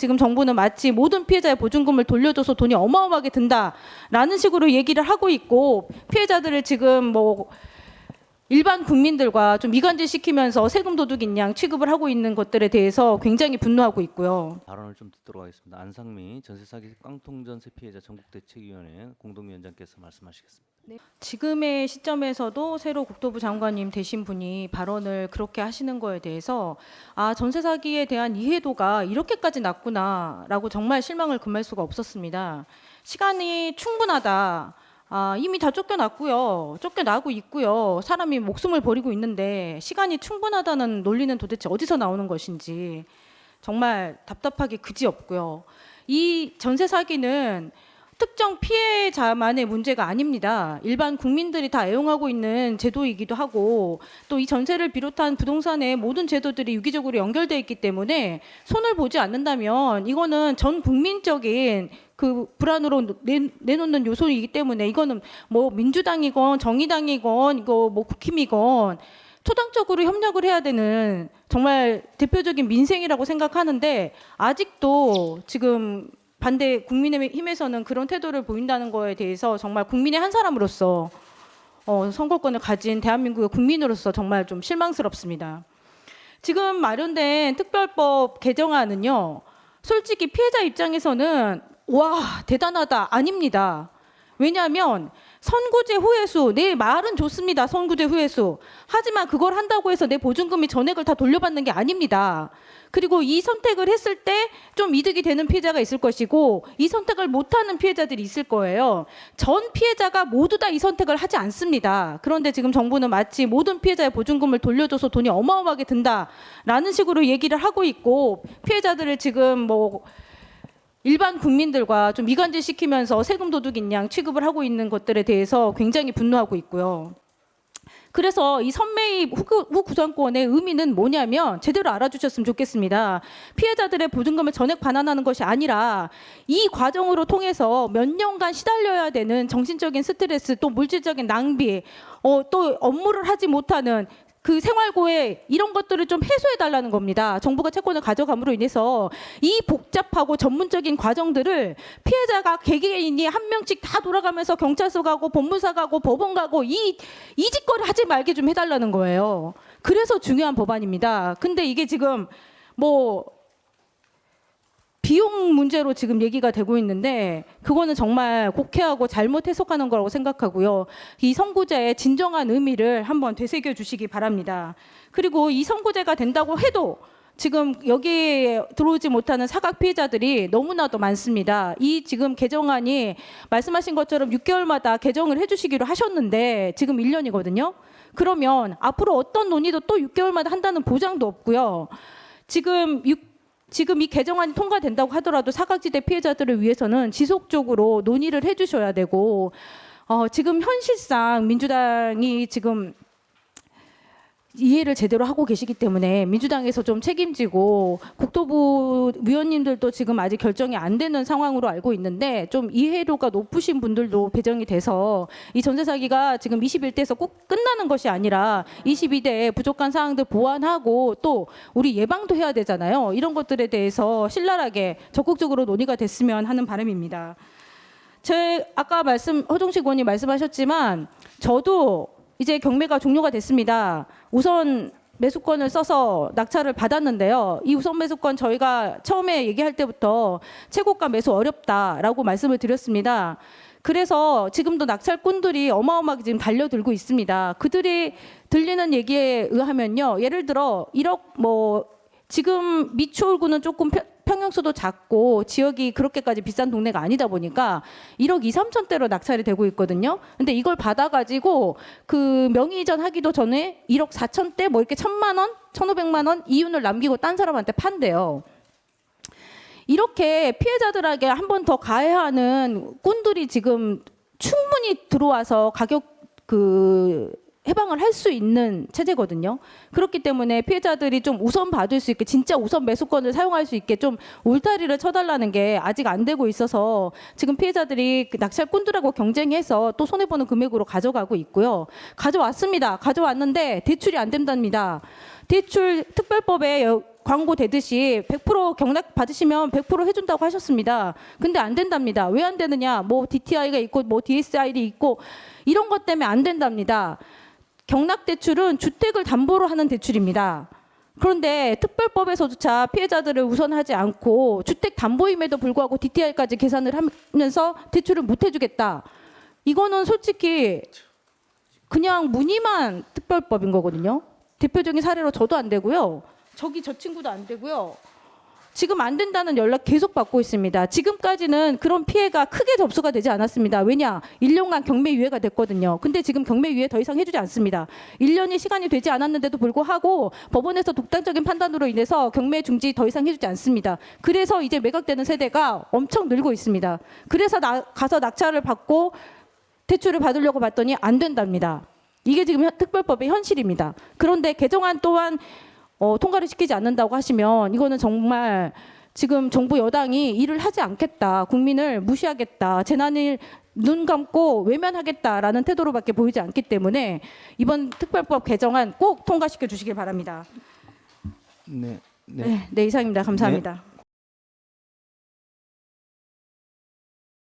지금 정부는 마치 모든 피해자의 보증금을 돌려줘서 돈이 어마어마하게 든다라는 식으로 얘기를 하고 있고 피해자들을 지금 뭐 일반 국민들과 좀 이간질 시키면서 세금 도둑인 양 취급을 하고 있는 것들에 대해서 굉장히 분노하고 있고요. 발언을 좀 듣도록 하겠습니다. 안상미 전세 사기 깡통 전세 피해자 전국 대책위원회 공동위원장께서 말씀하시겠습니다. 지금의 시점에서도 새로 국토부 장관님 되신 분이 발언을 그렇게 하시는 거에 대해서 아 전세 사기에 대한 이해도가 이렇게까지 낮구나라고 정말 실망을 금할 수가 없었습니다. 시간이 충분하다. 아, 이미 다 쫓겨났고요. 쫓겨나고 있고요. 사람이 목숨을 버리고 있는데 시간이 충분하다는 논리는 도대체 어디서 나오는 것인지 정말 답답하게 그지 없고요. 이 전세 사기는 특정 피해자만의 문제가 아닙니다. 일반 국민들이 다 애용하고 있는 제도이기도 하고 또 이 전세를 비롯한 부동산의 모든 제도들이 유기적으로 연결돼 있기 때문에 손을 보지 않는다면 이거는 전 국민적인 그 불안으로 내, 내놓는 요소이기 때문에 이거는 뭐 민주당이건 정의당이건 이거 뭐 국힘이건 초당적으로 협력을 해야 되는 정말 대표적인 민생이라고 생각하는데 아직도 지금 반대 국민의힘에서는 그런 태도를 보인다는 거에 대해서 정말 국민의 한 사람으로서 어, 선거권을 가진 대한민국의 국민으로서 정말 좀 실망스럽습니다. 지금 마련된 특별법 개정안은요, 솔직히 피해자 입장에서는 와 대단하다 아닙니다. 왜냐하면 선고제 후회수 내 말은 좋습니다. 선고제 후회수 하지만 그걸 한다고 해서 내 보증금이 전액을 다 돌려받는 게 아닙니다. 그리고 이 선택을 했을 때 좀 이득이 되는 피해자가 있을 것이고 이 선택을 못하는 피해자들이 있을 거예요. 전 피해자가 모두 다 이 선택을 하지 않습니다. 그런데 지금 정부는 마치 모든 피해자의 보증금을 돌려줘서 돈이 어마어마하게 든다라는 식으로 얘기를 하고 있고 피해자들을 지금 뭐 일반 국민들과 좀 이간질 시키면서 세금 도둑인 양 취급을 하고 있는 것들에 대해서 굉장히 분노하고 있고요. 그래서 이 선매입 후, 후 구상권의 의미는 뭐냐면 제대로 알아주셨으면 좋겠습니다. 피해자들의 보증금을 전액 반환하는 것이 아니라 이 과정으로 통해서 몇 년간 시달려야 되는 정신적인 스트레스 또 물질적인 낭비 어, 또 업무를 하지 못하는 그 생활고에 이런 것들을 좀 해소해 달라는 겁니다. 정부가 채권을 가져감으로 인해서 이 복잡하고 전문적인 과정들을 피해자가 개개인이 한 명씩 다 돌아가면서 경찰서 가고 법무사 가고 법원 가고 이 이 짓거리 하지 말게 좀 해달라는 거예요. 그래서 중요한 법안입니다. 근데 이게 지금 뭐 비용 문제로 지금 얘기가 되고 있는데 그거는 정말 곡해하고 잘못 해석하는 거라고 생각하고요. 이 선고제의 진정한 의미를 한번 되새겨 주시기 바랍니다. 그리고 이 선고제가 된다고 해도 지금 여기에 들어오지 못하는 사각 피해자들이 너무나도 많습니다. 이 지금 개정안이 말씀하신 것처럼 6개월마다 개정을 해주시기로 하셨는데 지금 1년이거든요. 그러면 앞으로 어떤 논의도 또 6개월마다 한다는 보장도 없고요. 지금 6 지금 이 개정안이 통과된다고 하더라도 사각지대 피해자들을 위해서는 지속적으로 논의를 해주셔야 되고 어, 지금 현실상 민주당이 지금 이해를 제대로 하고 계시기 때문에 민주당에서 좀 책임지고 국토부 위원님들도 지금 아직 결정이 안 되는 상황으로 알고 있는데 좀 이해도가 높으신 분들도 배정이 돼서 이 전세 사기가 지금 21대에서 꼭 끝나는 것이 아니라 22대에 부족한 사항들 보완하고 또 우리 예방도 해야 되잖아요. 이런 것들에 대해서 신랄하게 적극적으로 논의가 됐으면 하는 바람입니다. 제 아까 말씀 허종식 의원님 말씀하셨지만 저도 이제 경매가 종료가 됐습니다. 우선 매수권을 써서 낙찰을 받았는데요. 이 우선 매수권 저희가 처음에 얘기할 때부터 최고가 매수 어렵다라고 말씀을 드렸습니다. 그래서 지금도 낙찰꾼들이 어마어마하게 지금 달려들고 있습니다. 그들이 들리는 얘기에 의하면요. 예를 들어 1억 뭐 지금 미추홀구는 조금 평- 평형수도 작고 지역이 그렇게까지 비싼 동네가 아니다 보니까 1억 2, 3천대로 낙찰이 되고 있거든요. 근데 이걸 받아가지고 그 명의 이전 하기도 전에 1억 4천대 뭐 이렇게 천만 원, 1,500만 원 이윤을 남기고 딴 사람한테 판대요. 이렇게 피해자들에게 한 번 더 가해하는 꾼들이 지금 충분히 들어와서 가격 그 해방을 할 수 있는 체제거든요. 그렇기 때문에 피해자들이 좀 우선 받을 수 있게 진짜 우선 매수권을 사용할 수 있게 좀 울타리를 쳐달라는 게 아직 안 되고 있어서 지금 피해자들이 그 낙찰꾼들하고 경쟁해서 또 손해 보는 금액으로 가져가고 있고요. 가져왔습니다. 가져왔는데 대출이 안 된답니다. 대출 특별법에 여- 광고 되듯이 100% 경락 받으시면 100% 해준다고 하셨습니다. 근데 안 된답니다. 왜 안 되느냐? 뭐 DTI가 있고 뭐 DSI도 있고 이런 것 때문에 안 된답니다. 경락 대출은 주택을 담보로 하는 대출입니다. 그런데 특별법에서조차 피해자들을 우선하지 않고 주택 담보임에도 불구하고 DTI까지 계산을 하면서 대출을 못 해주겠다. 이거는 솔직히 그냥 무늬만 특별법인 거거든요. 대표적인 사례로 저도 안 되고요. 저기 저 친구도 안 되고요. 지금 안 된다는 연락 계속 받고 있습니다. 지금까지는 그런 피해가 크게 접수가 되지 않았습니다. 왜냐? 1년간 경매 유예가 됐거든요. 근데 지금 경매 유예 더 이상 해주지 않습니다. 1년이 시간이 되지 않았는데도 불구하고 법원에서 독단적인 판단으로 인해서 경매 중지 더 이상 해주지 않습니다. 그래서 이제 매각되는 세대가 엄청 늘고 있습니다. 그래서 나, 가서 낙찰을 받고 대출을 받으려고 봤더니 안 된답니다. 이게 지금 현- 특별법의 현실입니다. 그런데 개정안 또한 어, 통과를 시키지 않는다고 하시면 이거는 정말 지금 정부 여당이 일을 하지 않겠다, 국민을 무시하겠다, 재난을 눈 감고 외면하겠다라는 태도로밖에 보이지 않기 때문에 이번 특별법 개정안 꼭 통과시켜 주시길 바랍니다. 네. 네. 네, 네 이상입니다. 감사합니다.